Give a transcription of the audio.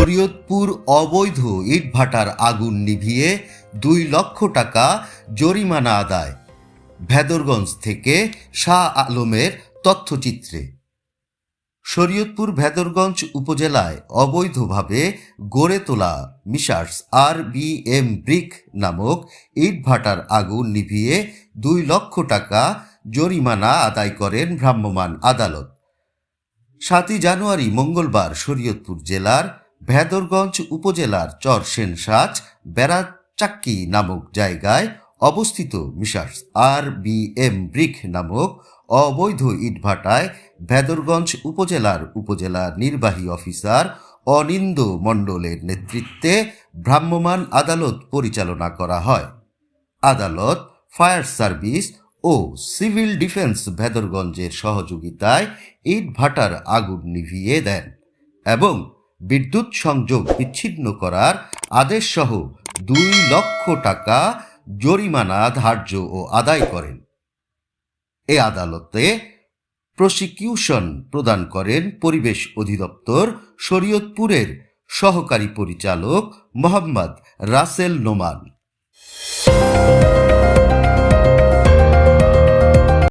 শরীয়তপুর অবৈধ ইটভাটার আগুন নিভিয়ে দুই লক্ষ টাকা জরিমানা আদায়। ভেদরগঞ্জ থেকে শাহ আলমের তথ্যচিত্রে। শরীয়তপুর ভেদরগঞ্জ উপজেলায় অবৈধভাবে গড়ে তোলা Messrs R B M brick নামক ইটভাটার আগুন নিভিয়ে দুই লক্ষ টাকা জরিমানা আদায় করেন ভ্রাম্যমাণ আদালত। সাতই জানুয়ারি মঙ্গলবার শরীয়তপুর জেলার ভেদরগঞ্জ উপজেলার চর সেনসাজ বেড়াচাক্কি নামক জায়গায় অবস্থিত Messrs R B M brick নামক অবৈধ ইটভাটায় ভেদরগঞ্জ উপজেলার উপজেলা নির্বাহী অফিসার অনিন্দ মণ্ডলের নেতৃত্বে ভ্রাম্যমাণ আদালত পরিচালনা করা হয়। আদালত, ফায়ার সার্ভিস ও সিভিল ডিফেন্স ভেদরগঞ্জের সহযোগিতায় ইট ভাটার আগুন নিভিয়ে দেন এবং বিদ্যুৎ সংযোগ বিচ্ছিন্ন করার আদেশ সহ দুই লক্ষ টাকা জরিমানা ধার্য ও আদায় করেন। এ আদালতে প্রসিকিউশন প্রদান করেন পরিবেশ অধিদপ্তর শরীয়তপুরের সহকারী পরিচালক মোহাম্মদ রাসেল নোমান।